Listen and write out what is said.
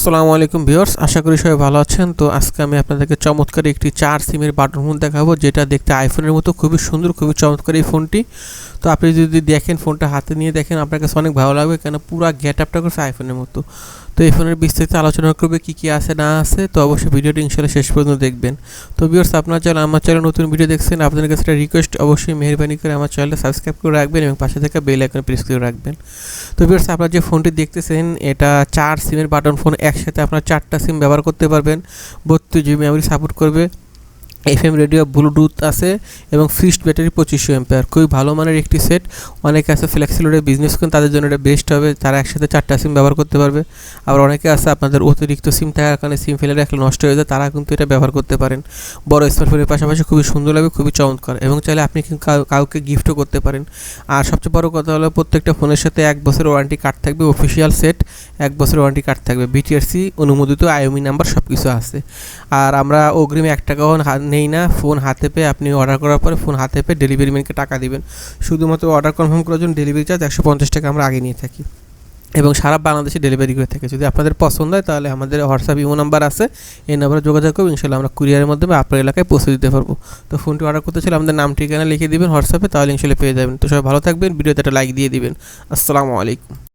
আসসালামু আলাইকুম ভিউয়ার্স, আশা করি সবাই ভালো আছেন। তো আজকে আমি আপনাদেরকে চমৎকার একটি চার সিমের বাটন ফোন দেখাবো, যেটা দেখতে আইফোনের মতো, খুবই সুন্দর, খুবই চমৎকার এই ফোনটি। তো আপনি যদি দেখেন ফোনটা হাতে নিয়ে দেখেন, আপনার কাছে অনেক ভালো লাগবে। কেন? পুরো গেট আপটা করছে আইফোনের মতো। তো এই ফোনের বিস্তারিত আলোচনা করবে, কী কী আছে, না আছে, তো অবশ্যই ভিডিওটি ইনশাল্লাহ শেষ পর্যন্ত দেখবেন। তো ভিউয়ার্স আপনার চ্যানেল আমার চ্যানেল নতুন ভিডিও দেখছেন, আপনাদের কাছে একটা রিকোয়েস্ট অবশ্যই মেহরবানি করে আমার চ্যানেলটা সাবস্ক্রাইব করে রাখবেন এবং পাশে থাকা বেল আইকনে প্রেস করে রাখবেন। তো ভিউয়ার্স আপনার যে ফোনটি দেখতেছেন, এটা চার সিমের বাটন ফোন, একসাথে আপনার চারটা সিম ব্যবহার করতে পারবেন। বত্রিশ জিবি মেমোরি সাপোর্ট করবে। এফ এম রেডিও, ব্লুটুথ আছে এবং ফিক্সড ব্যাটারি পঁচিশশো এম্পেয়ার। খুবই ভালো মানের একটি সেট। অনেকে আছে ফ্লেক্সিলোডে বিজনেস করেন, তাদের জন্য এটা বেস্ট হবে। তারা একসাথে চারটা সিম ব্যবহার করতে পারবে। আবার অনেকে আছে আপনাদের অতিরিক্ত সিম থাকার কারণে সিম ফেলে রাখলে নষ্ট হয়ে যায়, তারা কিন্তু এটা ব্যবহার করতে পারেন। বড় স্মার্টফোনের পাশাপাশি খুবই সুন্দর লাগবে, খুবই চমৎকার এবং চাইলে আপনি কাউকে গিফটও করতে পারেন। আর সবচেয়ে বড় কথা হলো, প্রত্যেকটা ফোনের সাথে এক বছরের ওয়ারেন্টি কার্ড থাকবে অফিসিয়াল সেট এক বছরের ওয়ারেন্টি কার্ড থাকবে। বিটিআরসি অনুমোদিত আইওমি নাম্বার সব কিছু আছে। আর আমরা অগ্রিমে এক টাকাও নেই না। ফোন হাতে পেয়ে আপনি অর্ডার করার পরে ফোন হাতে পেয়ে ডেলিভারি ম্যানকে টাকা দেবেন। শুধুমাত্র অর্ডার কনফার্ম করার জন্য ডেলিভারি চার্জ একশো পঞ্চাশ টাকা আমরা আগে নিয়ে থাকি। এবং সারা বাংলাদেশে ডেলিভারি করে থাকে। যদি আপনাদের পছন্দ হয় তাহলে আমাদের হোয়াটসঅ্যাপ ইমো নাম্বার আছে। এই নাম্বারে যোগাযোগ করব ইনশাল্লাহ আমরা কুরিয়ারের মাধ্যমে আপনার এলাকায় পৌঁছে দিতে পারব। তো ফোনটি অর্ডার করতে চাইলে আমাদের নাম, ঠিকানা লিখে দিবেন হোয়াটসঅ্যাপে তাহলে ইনশাল্লাহ পেয়ে যাবেন। তো সবাই ভালো থাকবেন। ভিডিওতে একটা লাইক দিয়ে দিবেন। আসসালামু আলাইকুম।